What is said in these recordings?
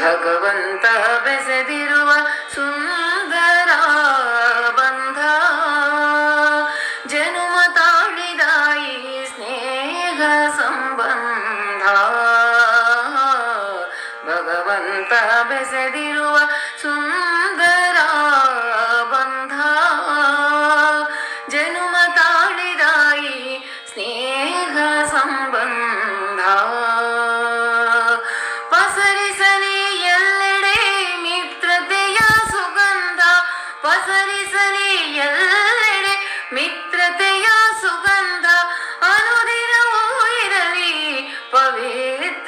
ಭಗವಂತ ಬೆಸೆದಿರುವ ಸುಂದರ ಬಂಧ. ಜನುಮ ತಾಳಿದಾಯಿ ಸ್ನೇಹ ಸಂಬಂಧ. ಭಗವಂತ ಬೆಸೆದಿರುವ ಸುಂದರ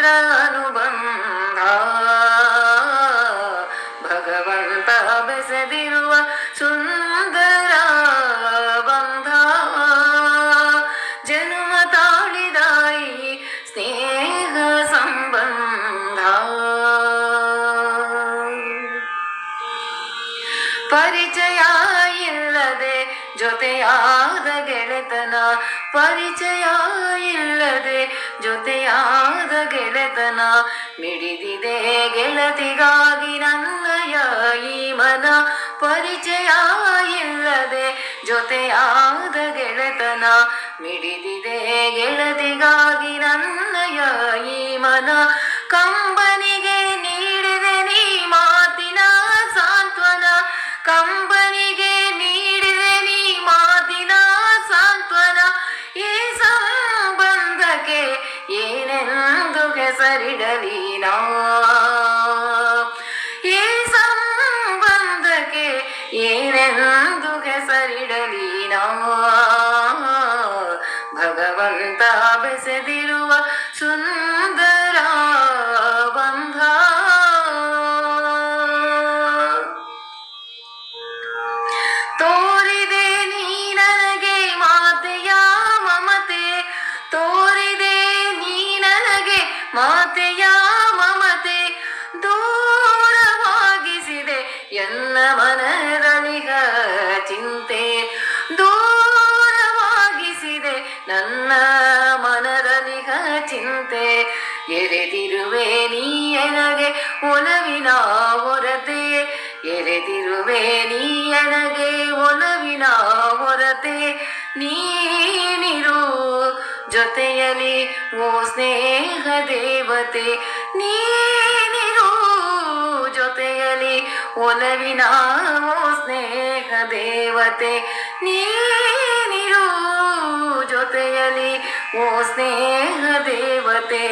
ಪವಿತ್ರ ಅನುಬಂಧ ಭಗವಂತ ಬೆಸೆದಿರುವ ಸುಂದರ ಬಂಧ. ಜನ್ಮ ತಾಳಿದಾಯಿ ಸ್ನೇಹ ಸಂಬಂಧ. ಪರಿಚಯ ಇಲ್ಲದೆ ಜೊತೆಯಾದ ಗೆಳೆತನ ಪರಿಚಯ ಇಲ್ಲದೆ ಜೊತೆಯಾದ ಗೆಳೆತನ ಮಿಡಿದಿದೆ. ಗೆಳತಿಗಾಗಿ ನನ್ನಯ ಈ ಮನ ಪರಿಚಯ ಇಲ್ಲದೆ ಜೊತೆಯಾದ ಗೆಳೆತನ ಮಿಡಿದಿದೆ. ಗೆಳತಿಗಾಗಿ ನನ್ನಯ ಈ ಮನ ಕಂಬನಿಗೆ ನೀಡಿದೆ. ನೀ ಮಾತಿನ ಸಾಂತ್ವನ ಕಂಬನಿಗೆ ನೀ ಹೆಸರಿಡಲಿ ಈ ಸಂಬಂಧಕ್ಕೆ ಏನೆಂದು ಹೆಸರಿಡಲಿ ಭಗವಂತ ಬೆಸೆದಿರುವ ಸುಂದರ ಮಾತೆಯ ಮಮತೆ ದೂರವಾಗಿಸಿದೆ ಎನ್ನ ಮನರಳಿಗ ಚಿಂತೆ. ದೂರವಾಗಿಸಿದೆ ನನ್ನ ಮನರಳಿಗ ಚಿಂತೆ. ಎರೆದಿರುವೆ ನೀ ಎನಗೆ ಒಲವಿನ ಹೊರತೆ. ಎರೆದಿರುವೆ ನೀ ಎನಗೆ ಒಲವಿನ ಹೊರತೆ. ನೀನಿರು ಜೊತೆಯಲಿ ಓ ಸ್ನೇಹ ದೇವತೆ, ನೀನಿರು ಜೊತೆಯಲಿ ಒಲವಿನ, ಓ ಸ್ನೇಹ ದೇವತೆ, ನೀನಿರು ಜೊತೆಯಲಿ ಓ ಸ್ನೇಹ ದೇವತೆ,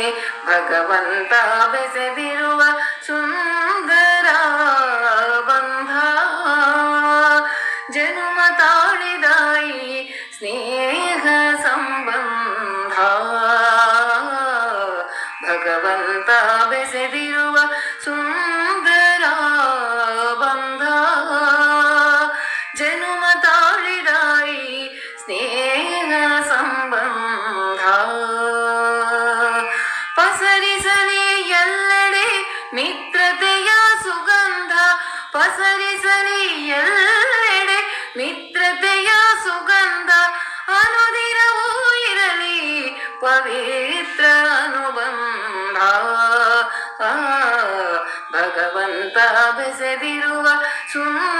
ಭಗವಂತ ಬೆಸೆದಿರುವ ಸುಂದರ ಭಗವಂತ ಬೆಸೆದಿರುವ ಸುಂದರ ಬಂಧ. ಜನುಮ ತಾಳಿದಾಯಿ ಸ್ನೇಹ ಸಂಬಂಧ. ಪಸರಿಸಲಿ ಎಲ್ಲೆಡೆ ಮಿತ್ರತೆಯ ಸುಗಂಧ. ಪಸರಿಸಲಿ ಎಲ್ಲೆಡೆ ಮಿತ್ರತೆಯ ಸುಗಂಧ. ಅನುದಿನವೂ ಇರಲಿ ಪವಿತ್ರ ಭಗವಂತ ಬೆಸೆದಿರುವ ಸುಂದರ